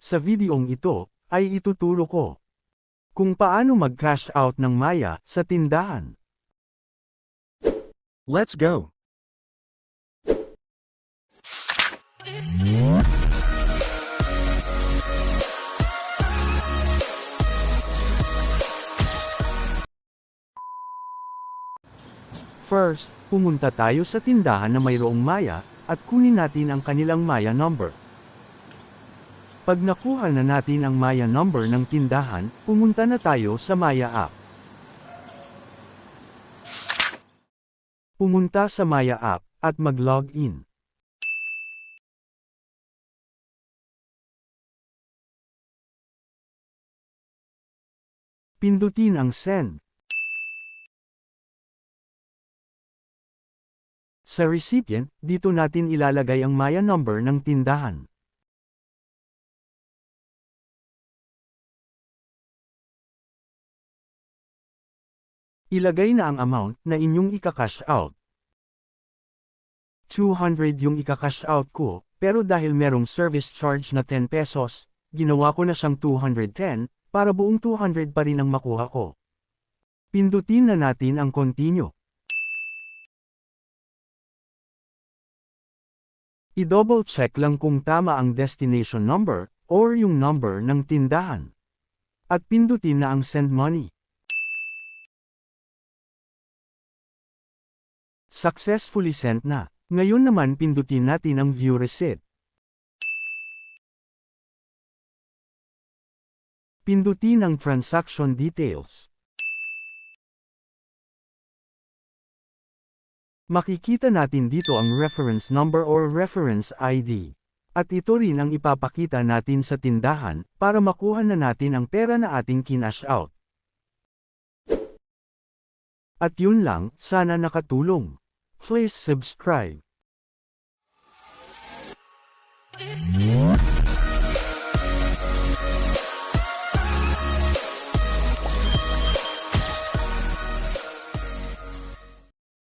Sa videong ito, ay ituturo ko kung paano mag-cash out ng Maya sa tindahan. Let's go. First, pumunta tayo sa tindahan na mayroong Maya, at kunin natin ang kanilang Maya number. Pag nakuha na natin ang Maya number ng tindahan, pumunta na tayo sa Maya app. Pumunta sa Maya app, at mag-log in. Pindutin ang send. Sa recipient, dito natin ilalagay ang Maya number ng tindahan. Ilagay na ang amount na inyong ika-cash out. 200 yung ika-cash out ko, pero dahil merong service charge na 10 pesos, ginawa ko na siyang 210, para buong 200 pa rin ang makuha ko. Pindutin na natin ang continue. I-double check lang kung tama ang destination number, or yung number ng tindahan. At pindutin na ang send money. Successfully sent na. Ngayon naman pindutin natin ang view receipt. Pindutin ang transaction details. Makikita natin dito ang reference number or reference ID. At ito rin ang ipapakita natin sa tindahan, para makuha na natin ang pera na ating kinash out. At yun lang, sana nakatulong. Please subscribe.